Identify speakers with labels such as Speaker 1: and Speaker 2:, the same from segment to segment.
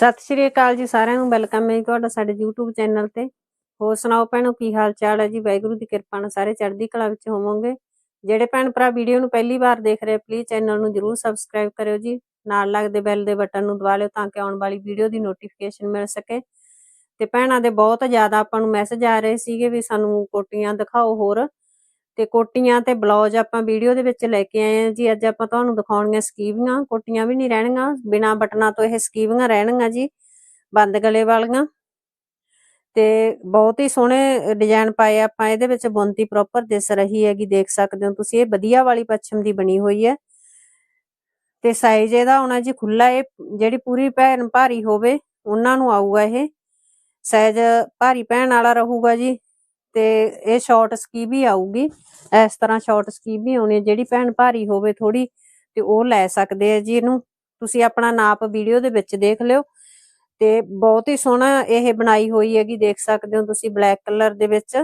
Speaker 1: ਸਤਿ ਸ਼੍ਰੀ ਅਕਾਲ ਜੀ ਸਾਰਿਆਂ ਨੂੰ, ਵੈਲਕਮ ਹੈ ਜੀ ਤੁਹਾਡਾ ਸਾਡੇ YouTube ਚੈਨਲ ਤੇ। ਹੋਰ ਸੁਣਾਓ ਭੈਣੋ, ਕੀ ਹਾਲ ਚਾਲ ਹੈ ਜੀ? ਵਾਹਿਗੁਰੂ ਦੀ ਕਿਰਪਾ ਨਾਲ ਸਾਰੇ ਚੜ੍ਹਦੀ ਕਲਾ ਵਿੱਚ ਹੋਵੋਗੇ। ਜਿਹੜੇ ਭੈਣ ਭਰਾ ਵੀਡੀਓ ਨੂੰ ਪਹਿਲੀ ਵਾਰ ਦੇਖ ਰਹੇ ਪਲੀਜ਼ ਚੈਨਲ ਨੂੰ ਜਰੂਰ ਸਬਸਕ੍ਰਾਈਬ ਕਰਿਓ ਜੀ। ਨਾਲ ਲੱਗਦੇ ਬੈਲ ਦੇ ਬਟਨ ਨੂੰ ਦਬਾ ਲਿਓ ਤਾਂ ਕਿ ਆਉਣ ਵਾਲੀ ਵੀਡੀਓ ਦੀ ਨੋਟੀਫਿਕੇਸ਼ਨ ਮਿਲ ਸਕੇ। ਤੇ ਭੈਣਾਂ ਦੇ ਬਹੁਤ ਜ਼ਿਆਦਾ ਆਪਾਂ ਨੂੰ ਮੈਸੇਜ ਆ ਰਹੇ ਸੀਗੇ ਵੀ ਸਾਨੂੰ ਕੋਟੀਆਂ ਦਿਖਾਓ ਹੋਰ। ਤੇ ਕੋਟੀਆਂ ਤੇ ਬਲਾਉਜ ਆਪਾਂ ਵੀਡੀਓ ਦੇ ਵਿੱਚ ਲੈ ਕੇ ਆਏ ਆ ਜੀ। ਅੱਜ ਆਪਾਂ ਤੁਹਾਨੂੰ ਦਿਖਾਉਣੀਆਂ ਸਕੀਵੀਆਂ। ਕੋਟੀਆਂ ਵੀ ਨਹੀਂ ਰਹਿਣਗੀਆਂ। ਬਿਨਾ ਬਟਨਾਂ ਤੋਂ ਇਹ ਸਕੀਵੀਆਂ ਰਹਿਣਗੀਆਂ ਜੀ, ਬੰਦ ਗਲੇ ਵਾਲੀਆਂ। ਤੇ ਬਹੁਤ ਹੀ ਸੋਹਣੇ ਡਿਜ਼ਾਈਨ ਪਾਏ ਆਪਾਂ। ਇਹਦੇ ਵਿੱਚ ਬੁੰਤੀ ਪ੍ਰੋਪਰ ਦਿਸ ਰਹੀ ਹੈਗੀ, ਦੇਖ ਸਕਦੇ ਹੋ ਤੁਸੀਂ। ਇਹ ਵਧੀਆ ਵਾਲੀ ਪੱਛਮ ਦੀ ਬਣੀ ਹੋਈ ਹੈ। ਤੇ ਸਾਈਜ਼ ਇਹਦਾ ਹੋਣਾ ਜੀ ਖੁੱਲਾ ਇਹ ਜਿਹੜੀ ਪੂਰੀ ਭੈਣ ਭਾਰੀ ਹੋਵੇ, ਉਹਨਾਂ ਨੂੰ ਆਊਗਾ ਇਹ। ਸਾਈਜ਼ ਭਾਰੀ ਭੈਣ ਵਾਲਾ ਰਹੂਗਾ ਜੀ। ਤੇ ਇਹ ਸ਼ਾਰਟ ਸਕੀਵੀ ਆਊਗੀ। ਇਸ ਤਰ੍ਹਾਂ ਸ਼ਾਰਟ ਸਕੀਵੀ ਆਉਣੀ ਹੈ। ਜਿਹੜੀ ਭੈਣ ਭਾਰੀ ਹੋਵੇ ਥੋੜੀ ਤੇ ਉਹ ਲੈ ਸਕਦੇ ਆ ਜੀ ਇਹਨੂੰ। ਤੁਸੀਂ ਆਪਣਾ ਨਾਪ ਵੀਡੀਓ ਦੇ ਵਿੱਚ ਦੇਖ ਲਿਓ। ਤੇ ਬਹੁਤ ਹੀ ਸੋਹਣਾ ਇਹ ਬਣਾਈ ਹੋਈ ਹੈਗੀ। ਦੇਖ ਸਕਦੇ ਹੋ ਤੁਸੀਂ ਬਲੈਕ ਕਲਰ ਦੇ ਵਿੱਚ।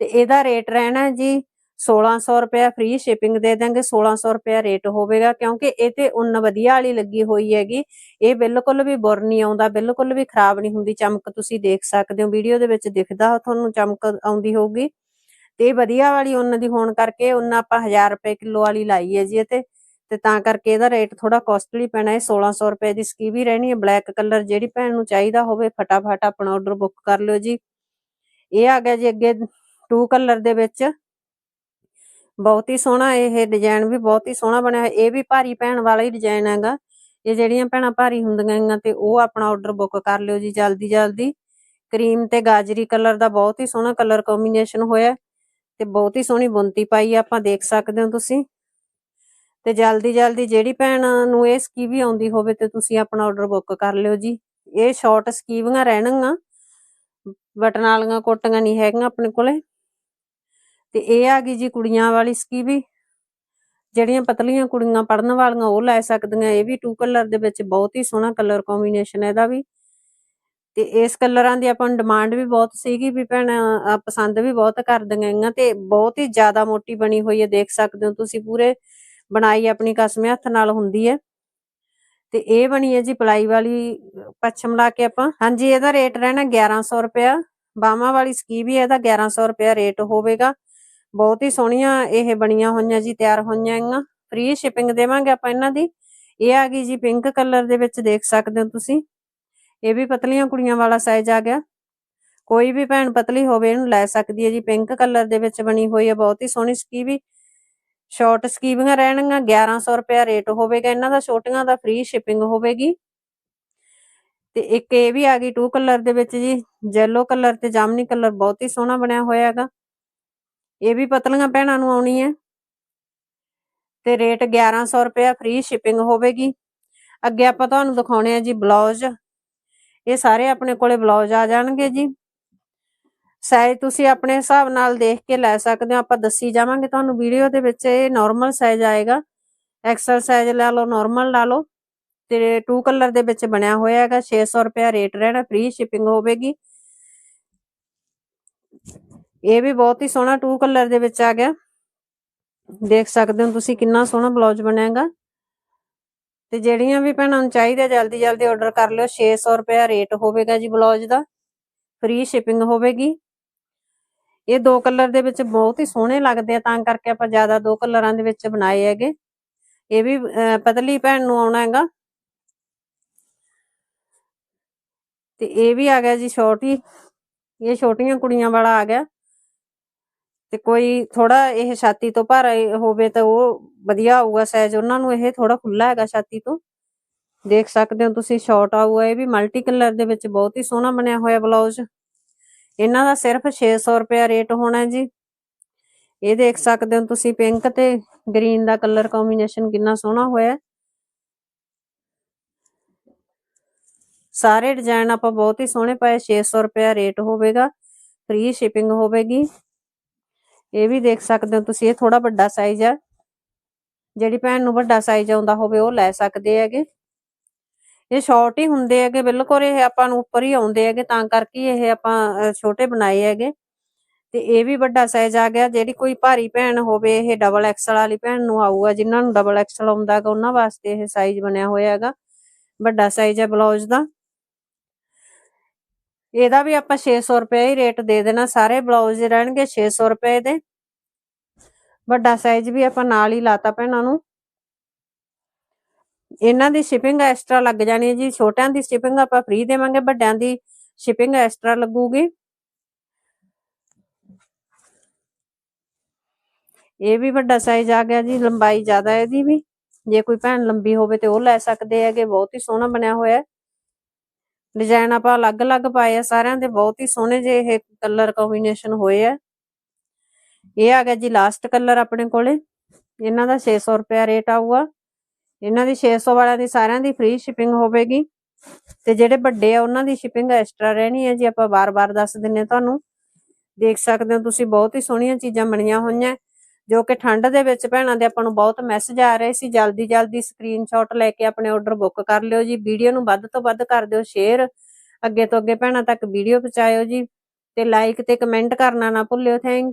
Speaker 1: ਤੇ ਇਹਦਾ ਰੇਟ ਰਹਿਣਾ ਜੀ 1600 ਰੁਪਏ ਫ੍ਰੀ ਸ਼ਿਪਿੰਗ ਦੇ ਦਾਂਗੇ 1600 ਰੁਪਏ ਰੇਟ ਹੋਵੇਗਾ, ਕਿਉਂਕਿ ਇਹ ਤੇ ਉਨ ਵਧੀਆ ਵਾਲੀ ਲੱਗੀ ਹੋਈ ਹੈਗੀ। ਇਹ ਬਿਲਕੁਲ ਵੀ ਬੁਰ ਨਹੀਂ ਆਉਂਦਾ, ਬਿਲਕੁਲ ਵੀ ਖਰਾਬ ਨਹੀਂ ਹੁੰਦੀ, ਚਮਕ ਤੁਸੀਂ ਦੇਖ ਸਕਦੇ ਹੋ। ਵੀਡੀਓ ਦੇ ਵਿੱਚ ਦਿਖਦਾ ਤੁਹਾਨੂੰ ਚਮਕ ਆਉਂਦੀ ਹੋਊਗੀ। ਤੇ ਵਧੀਆ ਵਾਲੀ ਉਨ ਦੀ ਹੋਣ ਕਰਕੇ ਉਨ ਆਪਾਂ 1000 ਰੁਪਏ ਕਿਲੋ ਵਾਲੀ ਲਾਈ ਹੈ ਜੀ ਇਹ ਤੇ। ਤੇ ਤਾਂ ਕਰਕੇ ਇਹਦਾ ਰੇਟ ਥੋੜਾ ਕੋਸਟਲੀ ਪੈਣਾ ਹੈ 1600 ਰੁਪਏ ਦੀ ਸਕੀਵੀ ਰਹਿਣੀ ਹੈ। ਬਲੈਕ ਕਲਰ ਜਿਹੜੀ ਭੈਣ ਨੂੰ ਚਾਹੀਦਾ ਹੋਵੇ, ਫਟਾਫਟ ਆਪਣਾ ਆਰਡਰ ਬੁੱਕ ਕਰ ਲਿਓ ਜੀ। ਇਹ ਆ ਗਿਆ ਜੀ ਅੱਗੇ ਟੂ ਕਲਰ ਦੇ ਵਿੱਚ। ਬਹੁਤ ਹੀ ਸੋਹਣਾ ਇਹ ਡਿਜ਼ਾਈਨ ਵੀ ਬਹੁਤ ਹੀ ਸੋਹਣਾ ਬਣਿਆ ਹੋਇਆ। ਇਹ ਵੀ ਭਾਰੀ ਭੈਣ ਵਾਲਾ ਹੀ ਡਿਜ਼ਾਈਨ ਹੈਗਾ। ਇਹ ਜਿਹੜੀਆਂ ਭੈਣਾਂ ਭਾਰੀ ਹੁੰਦੀਆਂ ਹੈਗੀਆਂ ਤੇ ਉਹ ਆਪਣਾ ਆਰਡਰ ਬੁੱਕ ਕਰ ਲਿਓ ਜੀ ਜਲਦੀ ਜਲਦੀ। ਕਰੀਮ ਤੇ ਗਾਜਰੀ ਕਲਰ ਦਾ ਬਹੁਤ ਹੀ ਸੋਹਣਾ ਕਲਰ ਕੰਬੀਨੇਸ਼ਨ ਹੋਇਆ। ਤੇ ਬਹੁਤ ਹੀ ਸੋਹਣੀ ਬੁੰਤੀ ਪਾਈ ਆਪਾਂ ਦੇਖ ਸਕਦੇ ਹੋ ਤੁਸੀਂ। ਤੇ ਜਲਦੀ ਜਲਦੀ ਜਿਹੜੀ ਭੈਣ ਨੂੰ ਇਹ ਸਕੀਵੀ ਆਉਂਦੀ ਹੋਵੇ ਤੇ ਤੁਸੀਂ ਆਪਣਾ ਆਰਡਰ ਬੁੱਕ ਕਰ ਲਿਓ ਜੀ। ਇਹ ਸ਼ਾਰਟ ਸਕੀਵੀਆਂ ਰਹਿਣਗੀਆਂ। ਬਟਨ ਵਾਲੀਆਂ ਕੋਟੀਆਂ ਨਹੀਂ ਹੈਗੀਆਂ ਆਪਣੇ ਕੋਲੇ। ਤੇ ਇਹ ਆ ਗਈ ਜੀ ਕੁੜੀਆਂ ਵਾਲੀ ਸਕੀਵੀ। ਜਿਹੜੀਆਂ ਪਤਲੀਆਂ ਕੁੜੀਆਂ ਪੜਨ ਵਾਲੀਆਂ ਉਹ ਲੈ ਸਕਦੀਆਂ। ਇਹ ਵੀ ਟੂ ਕਲਰ ਦੇ ਵਿੱਚ ਬਹੁਤ ਹੀ ਸੋਹਣਾ ਕਲਰ ਕੰਬੀਨੇਸ਼ਨ ਇਹਦਾ ਵੀ। ਤੇ ਇਸ ਕਲਰਾਂ ਦੀ ਆਪਾਂ ਨੂੰ ਡਿਮਾਂਡ ਵੀ ਬਹੁਤ ਸੀਗੀ ਵੀ ਭੈਣ ਪਸੰਦ ਵੀ ਬਹੁਤ ਕਰਦੀਆਂ ਹੈਗੀਆਂ ਤੇ ਬਹੁਤ ਹੀ ਜ਼ਿਆਦਾ ਮੋਟੀ ਬਣੀ ਹੋਈ ਹੈ, ਦੇਖ ਸਕਦੇ ਹੋ ਤੁਸੀਂ ਪੂਰੇ ਬਣਾਈ ਆਪਣੀ ਕਸਮ ਹੱਥ ਨਾਲ ਹੁੰਦੀ ਹੈ। ਤੇ ਇਹ ਬਣੀ ਹੈ ਜੀ ਪਲਾਈ ਵਾਲੀ, ਪੱਛਮ ਲਾ ਕੇ ਆਪਾਂ। ਹਾਂਜੀ, ਇਹਦਾ ਰੇਟ ਰਹਿਣਾ 1100 ਰੁਪਿਆ ਬਾਹਾਂ ਵਾਲੀ ਸਕੀ ਵੀ ਇਹਦਾ 1100 ਰੁਪਿਆ ਰੇਟ ਹੋਵੇਗਾ। ਬਹੁਤ ਹੀ ਸੋਹਣੀਆਂ ਇਹ ਬਣੀਆਂ ਹੋਈਆਂ ਜੀ, ਤਿਆਰ ਹੋਈਆਂ ਹੈਗੀਆਂ। ਫ੍ਰੀ ਸ਼ਿਪਿੰਗ ਦੇਵਾਂਗੇ ਆਪਾਂ ਇਹਨਾਂ ਦੀ। ਇਹ ਆ ਗਈ ਜੀ ਪਿੰਕ ਕਲਰ ਦੇ ਵਿੱਚ ਦੇਖ ਸਕਦੇ ਹੋ ਤੁਸੀਂ। ਇਹ ਵੀ ਪਤਲੀਆਂ ਕੁੜੀਆਂ ਵਾਲਾ ਸਾਈਜ਼ ਆ ਗਿਆ। ਕੋਈ ਵੀ ਭੈਣ ਪਤਲੀ ਹੋਵੇ ਇਹਨੂੰ ਲੈ ਸਕਦੀ ਹੈ ਜੀ। ਪਿੰਕ ਕਲਰ ਦੇ ਵਿੱਚ ਬਣੀ ਹੋਈ ਹੈ, ਬਹੁਤ ਹੀ ਸੋਹਣੀ ਸਕੀਵੀ ਸ਼ਾਰਟ ਸਕੀਵੀਆਂ ਰਹਿਣਗੀਆਂ 1100 ਰੁਪਿਆ ਰੇਟ ਹੋਵੇਗਾ ਇਹਨਾਂ ਦਾ। ਛੋਟੀਆਂ ਦਾ ਫ੍ਰੀ ਸ਼ਿਪਿੰਗ ਹੋਵੇਗੀ। ਤੇ ਇੱਕ ਇਹ ਵੀ ਆ ਗਈ ਟੂ ਕਲਰ ਦੇ ਵਿੱਚ ਜੀ। ਜੈਲੋ ਕਲਰ ਤੇ ਜਾਮਨੀ ਕਲਰ ਬਹੁਤ ਹੀ ਸੋਹਣਾ ਬਣਿਆ ਹੋਇਆ ਹੈਗਾ। ਇਹ ਵੀ ਪਤਲੀਆਂ ਭੈਣਾਂ ਨੂੰ ਆਉਣੀ ਹੈ ਤੇ ਰੇਟ 1100 ਰੁਪਿਆ ਫ੍ਰੀ ਸ਼ਿਪਿੰਗ ਹੋਵੇਗੀ। ਅੱਗੇ ਆਪਾਂ ਤੁਹਾਨੂੰ ਦਿਖਾਉਣੇ ਆ ਜੀ ਬਲਾਉਜ਼ ਇਹ ਸਾਰੇ ਆਪਣੇ ਕੋਲੇ ਬਲਾਉਜ਼ ਆ ਜਾਣਗੇ ਜੀ। ਸਾਈਜ਼ ਤੁਸੀਂ ਆਪਣੇ ਹਿਸਾਬ ਨਾਲ ਦੇਖ ਕੇ ਲੈ ਸਕਦੇ ਹੋ। ਆਪਾਂ ਦੱਸੀ ਜਾਵਾਂਗੇ ਤੁਹਾਨੂੰ ਵੀਡੀਓ ਦੇ ਵਿੱਚ, ਇਹ ਨਾਰਮਲ ਸਾਈਜ਼ ਆਏਗਾ। ਐਕਸਲ ਸਾਈਜ਼ ਲੈ ਲਓ ਨਾਰਮਲ ਲਾ ਲਓ। ਤੇ ਟੂ ਕਲਰ ਦੇ ਵਿੱਚ ਬਣਿਆ ਹੋਇਆ ਹੈਗਾ। 600 ਰੁਪਿਆ ਰੇਟ ਰਹਿਣਾ ਫ੍ਰੀ ਸ਼ਿਪਿੰਗ ਹੋਵੇਗੀ। ਇਹ ਵੀ ਬਹੁਤ ਹੀ ਸੋਹਣਾ ਟੂ ਕਲਰ ਦੇ ਵਿੱਚ ਆ ਗਿਆ। ਦੇਖ ਸਕਦੇ ਹੋ ਤੁਸੀਂ ਕਿੰਨਾ ਸੋਹਣਾ ਬਲਾਉਜ਼ ਬਣਿਆਗਾ। ਤੇ ਜਿਹੜੀਆਂ ਵੀ ਭੈਣਾਂ ਨੂੰ ਚਾਹੀਦਾ ਜਲਦੀ ਜਲਦੀ ਆਰਡਰ ਕਰ ਲਿਓ। 600 ਰੁਪਿਆ ਰੇਟ ਹੋਵੇਗਾ ਜੀ ਬਲਾਉਜ਼ ਦਾ। ਫ੍ਰੀ ਸ਼ਿਪਿੰਗ ਹੋਵੇਗੀ। ਇਹ ਦੋ ਕਲਰ ਦੇ ਵਿੱਚ ਬਹੁਤ ਹੀ ਸੋਹਣੇ ਲੱਗਦੇ ਆ, ਤਾਂ ਕਰਕੇ ਆਪਾਂ ਜ਼ਿਆਦਾ ਦੋ ਕਲਰਾਂ ਦੇ ਵਿੱਚ ਬਣਾਏ ਹੈਗੇ। ਇਹ ਵੀ ਪਤਲੀ ਭੈਣ ਨੂੰ ਆਉਣਾ ਹੈਗਾ। ਤੇ ਇਹ ਵੀ ਆ ਗਿਆ ਜੀ ਛੋਟੀ। ਇਹ ਛੋਟੀਆਂ ਕੁੜੀਆਂ ਵਾਲਾ ਆ ਗਿਆ। ਤੇ ਕੋਈ ਥੋੜਾ ਇਹ ਛਾਤੀ ਤੋਂ ਭਾਰਾ ਹੋਵੇ ਤਾਂ ਉਹ ਵਧੀਆ ਆਊਗਾ ਸਾਈਜ਼ ਉਹਨਾਂ ਨੂੰ ਇਹ ਥੋੜਾ ਖੁੱਲਾ ਹੈਗਾ ਛਾਤੀ ਤੋਂ। ਦੇਖ ਸਕਦੇ ਹੋ ਤੁਸੀਂ ਸ਼ਾਰਟ ਆਊਗਾ। ਇਹ ਵੀ ਮਲਟੀ ਕਲਰ ਦੇ ਵਿੱਚ ਬਹੁਤ ਹੀ ਸੋਹਣਾ ਬਣਿਆ ਹੋਇਆ ਬਲਾਉਜ਼ ਇਹਨਾਂ ਦਾ ਸਿਰਫ 600 ਰੁਪਿਆ ਰੇਟ ਹੋਣਾ ਜੀ। ਇਹ ਦੇਖ ਸਕਦੇ ਹੋ ਤੁਸੀਂ ਪਿੰਕ ਤੇ ਗ੍ਰੀਨ ਦਾ ਕਲਰ ਕੰਬੀਨੇਸ਼ਨ ਕਿੰਨਾ ਸੋਹਣਾ ਹੋਇਆ। ਸਾਰੇ ਡਿਜ਼ਾਈਨ ਆਪਾਂ ਬਹੁਤ ਹੀ ਸੋਹਣੇ ਪਾਏ। 600 ਰੁਪਿਆ ਰੇਟ ਹੋਵੇਗਾ। ਫ੍ਰੀ ਸ਼ਿਪਿੰਗ ਹੋਵੇਗੀ। ਇਹ ਵੀ ਦੇਖ ਸਕਦੇ ਹੋ ਤੁਸੀਂ, ਇਹ ਥੋੜਾ ਵੱਡਾ ਸਾਈਜ਼ ਆ। ਜਿਹੜੀ ਭੈਣ ਨੂੰ ਵੱਡਾ ਸਾਈਜ਼ ਆਉਂਦਾ ਹੋਵੇ, ਉਹ ਲੈ ਸਕਦੇ ਹੈਗੇ। ਇਹ ਸ਼ਾਰਟ ਹੀ ਹੁੰਦੇ ਹੈਗੇ, ਬਿਲਕੁਲ ਇਹ ਆਪਾਂ ਨੂੰ ਉੱਪਰ ਹੀ ਆਉਂਦੇ ਹੈਗੇ, ਤਾਂ ਕਰਕੇ ਇਹ ਆਪਾਂ ਛੋਟੇ ਬਣਾਏ ਹੈਗੇ। ਤੇ ਇਹ ਵੀ ਵੱਡਾ ਸਾਈਜ਼ ਆ ਗਿਆ, ਜਿਹੜੀ ਕੋਈ ਭਾਰੀ ਭੈਣ ਹੋਵੇ, ਇਹ ਡਬਲ ਐਕਸਲ ਵਾਲੀ ਭੈਣ ਨੂੰ ਆਊਗਾ, ਜਿਨ੍ਹਾਂ ਨੂੰ ਡਬਲ ਐਕਸਲ ਆਉਂਦਾਗਾ ਉਹਨਾਂ ਵਾਸਤੇ ਇਹ ਸਾਈਜ਼ ਬਣਿਆ ਹੋਇਆ ਹੈਗਾ। ਵੱਡਾ ਸਾਈਜ਼ ਹੈ ਬਲਾਉਜ਼ ਦਾ। ਇਹਦਾ ਵੀ ਆਪਾਂ 600 ਰੁਪਏ ਹੀ ਰੇਟ ਦੇ ਦੇਣਾ, ਸਾਰੇ ਬਲਾਊਜ਼ ਰਹਿਣਗੇ 600 ਰੁਪਏ ਦੇ। ਵੱਡਾ ਸਾਈਜ਼ ਵੀ ਆਪਾਂ ਨਾਲ ਹੀ ਲਾਤਾ ਭੈਣਾਂ ਨੂੰ। ਇਹਨਾਂ ਦੀ ਸ਼ਿਪਿੰਗ ਐਕਸਟਰਾ ਲੱਗ ਜਾਣੀ ਹੈ ਜੀ। ਛੋਟਿਆਂ ਦੀ ਸ਼ਿਪਿੰਗ ਆਪਾਂ ਫ੍ਰੀ ਦੇਵਾਂਗੇ, ਵੱਡਿਆਂ ਦੀ ਸ਼ਿਪਿੰਗ ਐਕਸਟਰਾ ਲੱਗੂਗੀ। ਇਹ ਵੀ ਵੱਡਾ ਸਾਈਜ਼ ਆ ਗਿਆ ਜੀ, ਲੰਬਾਈ ਜ਼ਿਆਦਾ ਇਹਦੀ ਵੀ। ਜੇ ਕੋਈ ਭੈਣ ਲੰਬੀ ਹੋਵੇ ਤੇ ਉਹ ਲੈ ਸਕਦੇ ਹੈਗੇ, ਬਹੁਤ ਹੀ ਸੋਹਣਾ ਬਣਿਆ ਹੋਇਆ ਹੈ। ਡਿਜ਼ਾਈਨ ਆਪਾਂ ਅਲੱਗ-ਅਲੱਗ ਪਾਏ ਆ, ਸਾਰਿਆਂ ਦੇ ਬਹੁਤ ਹੀ ਸੋਹਣੇ ਜੇ ਇਹ ਕਲਰ ਕੰਬੀਨੇਸ਼ਨ ਹੋਏ ਆ। ਇਹ ਆ ਗਿਆ ਜੀ ਲਾਸਟ ਕਲਰ ਆਪਣੇ ਕੋਲੇ। ਇਹਨਾਂ ਦਾ 600 ਰੁਪਿਆ ਰੇਟ ਆਊਗਾ। ਇਹਨਾਂ ਦੀ 600 ਵਾਲਿਆਂ ਦੀ ਸਾਰਿਆਂ ਦੀ ਫ੍ਰੀ ਸ਼ਿਪਿੰਗ ਹੋਵੇਗੀ। ਤੇ ਜਿਹੜੇ ਵੱਡੇ ਆ, ਉਹਨਾਂ ਦੀ ਸ਼ਿਪਿੰਗ ਐਕਸਟਰਾ ਰਹਿਣੀ ਹੈ ਜੀ। ਆਪਾਂ ਬਾਰ-ਬਾਰ ਦੱਸ ਦਿੰਨੇ ਤੁਹਾਨੂੰ। ਦੇਖ ਸਕਦੇ ਹੋ ਤੁਸੀਂ, ਬਹੁਤ ਹੀ ਸੋਹਣੀਆਂ ਚੀਜ਼ਾਂ ਬਣੀਆਂ ਹੋਈਆਂ। ਜੋ ਕਿ ਠੰਡ ਦੇ ਵਿੱਚ ਭੈਣਾਂ ਦੇ ਆਪਾਂ ਨੂੰ ਬਹੁਤ ਮੈਸੇਜ ਆ ਰਹੇ ਸੀ, ਜਲਦੀ ਜਲਦੀ ਸਕਰੀਨਸ਼ਾਟ ਲੈ ਕੇ ਆਪਣੇ ਆਰਡਰ ਬੁੱਕ ਕਰ ਲਿਓ ਜੀ ਵੀਡੀਓ ਨੂੰ ਵੱਧ ਤੋਂ ਵੱਧ ਕਰ ਦਿਓ ਸ਼ੇਅਰ ਅੱਗੇ ਤੋਂ ਅੱਗੇ ਭੈਣਾਂ ਤੱਕ ਵੀਡੀਓ ਪਹੁੰਚਾਇਓ ਜੀ ਤੇ ਲਾਈਕ ਤੇ ਕਮੈਂਟ ਕਰਨਾ ਨਾ ਭੁੱਲਿਓ ਥੈਂਕ ਯੂ